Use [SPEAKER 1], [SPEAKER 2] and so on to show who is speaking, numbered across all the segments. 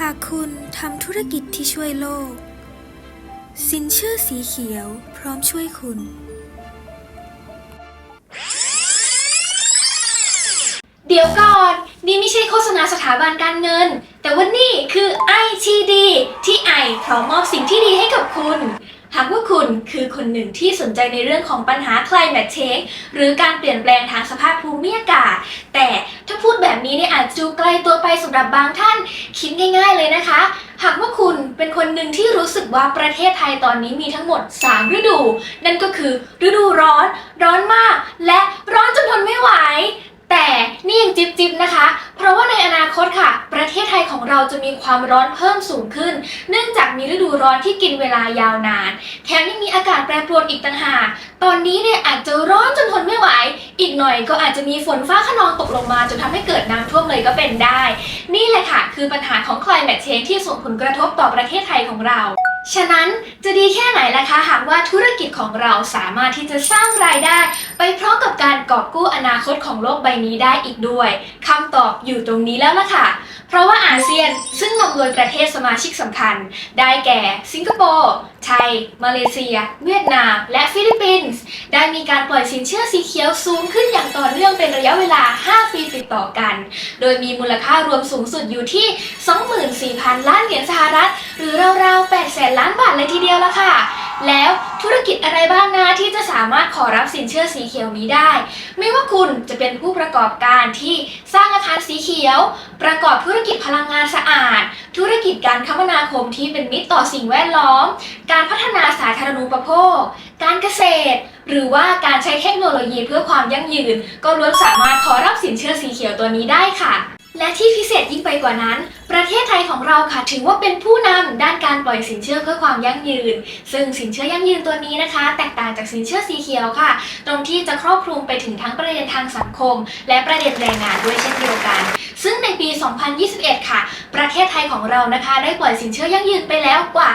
[SPEAKER 1] หากคุณทำธุรกิจที่ช่วยโลก สินเชื่อสีเขียวพร้อมช่วยคุณ
[SPEAKER 2] เดี๋ยวก่อน นี่ไม่ใช่โฆษณาสถาบันการเงิน แต่ว่านี่คือ ITD ที่ไอพร้อมมอบสิ่งที่ดีให้กับคุณ หากว่าคุณคือคนหนึ่งที่สนใจในเรื่องของปัญหา climate change หรือการเปลี่ยนแปลงทางสภาพภูมิอากาศ แต่ถ้าพูดแบบนี้เนี่ยอาจจะดูไกลตัวไปสำหรับบางท่าน คิดง่าย ๆเลยนะคะ หากว่าคุณเป็นคนหนึ่งที่รู้สึกว่าประเทศไทยตอนนี้มีทั้งหมด 3 ฤดู นั่นก็คือฤดูร้อน ร้อนมาก ของเราจะมีความร้อนเพิ่มสูงขึ้น เนื่องจากมีฤดูร้อนที่กินเวลายาวนาน แถมยังมีอากาศแปรปรวนอีกต่างหาก ตอนนี้เนี่ยอาจจะร้อนจนทนไม่ไหว อีกหน่อยก็อาจจะมีฝนฟ้าขนองตกลงมาจนทำให้เกิดน้ำท่วมเลยก็เป็นได้ นี่แหละค่ะคือปัญหาของ climate change ที่ส่งผลกระทบต่อประเทศไทยของเราฉะนั้นจะดีแค่ไหนล่ะคะหากว่าธุรกิจของเราสามารถที่จะสร้างรายได้ ไปพร้อมกับการกอบกู้อนาคตของโลกใบนี้ได้อีกด้วยคำตอบอยู่ตรงนี้แล้วล่ะค่ะ เพราะว่าอาเซียนซึ่งนำโดยประเทศสมาชิกสำคัญ ได้แก่ สิงคโปร์ไทย มาเลเซีย เวียดนาม และฟิลิปปินส์ได้มีการปล่อยสินเชื่อสีเขียวสูงขึ้นอย่างต่อเนื่องเป็นระยะเวลา 5 ปีติดต่อกัน โดยมีมูลค่ารวมสูงสุดอยู่ที่ 24,000 ล้านเหรียญสหรัฐ หรือราวๆ8แสนล้านบาทเลยทีเดียวละค่ะ แล้วธุรกิจอะไรบ้างนะที่จะสามารถขอรับสินเชื่อสีเขียวนี้ได้ ไม่ว่าคุณจะเป็นผู้ประกอบการที่สร้างอาคารสีเขียว ประกอบธุรกิจพลังงานสะอาด ธุรกิจการคมนาคมที่เป็นมิตรต่อสิ่งแวดล้อม การพัฒนาสาธารณูปโภค การเกษตร หรือว่าการใช้เทคโนโลยีเพื่อความยั่งยืน ก็ล้วนสามารถขอรับสินเชื่อสีเขียวตัวนี้ได้ค่ะ และที่พิเศษยิ่งไปกว่านั้น ประเทศไทยของเราค่ะถือว่าเป็นผู้นำด้านการปล่อยสินเชื่อเพื่อความยั่งยืน ซึ่งสินเชื่อยั่งยืนตัวนี้นะคะ แตกต่างจากสินเชื่อสีเขียวค่ะ ตรงที่จะครอบคลุมไปถึงทั้งประเด็นทางสังคม และประเด็นแรงงานด้วยเช่นเดียวกัน ซึ่งในปี 2021 ค่ะ ประเทศไทยของเรานะคะ ได้ปล่อยสินเชื่อยั่งยืนไปแล้วกว่า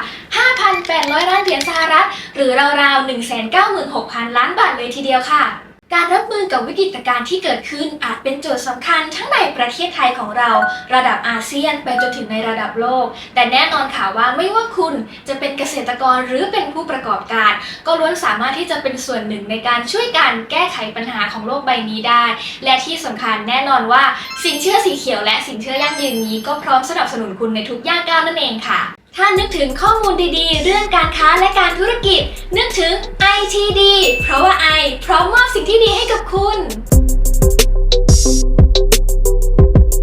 [SPEAKER 2] 5,800 ล้านเหรียญสหรัฐ หรือราวๆ 196,000 ล้านบาทเลยทีเดียวค่ะ การรับมือกับวิกฤตการณ์ที่เกิดขึ้นอาจเป็นโจทย์สำคัญทั้งในประเทศไทยของเรา ระดับอาเซียนไปจนถึงในระดับโลก แต่แน่นอนค่ะว่าไม่ว่าคุณจะเป็นเกษตรกรหรือเป็นผู้ประกอบการ ก็ล้วนสามารถที่จะเป็นส่วนหนึ่งในการช่วยกันแก้ไขปัญหาของโลกใบนี้ได้ และที่สำคัญแน่นอนว่า สินเชื่อสีเขียวและสินเชื่อยั่งยืนนี้ก็พร้อมสนับสนุนคุณในทุกย่างก้าวนั่นเองค่ะถ้านึกถึงข้อมูลดีๆ เรื่องการค้าและการธุรกิจ นึกถึง ITD เพราะว่า I พร้อมมอบ ที่ดีให้กับคุณ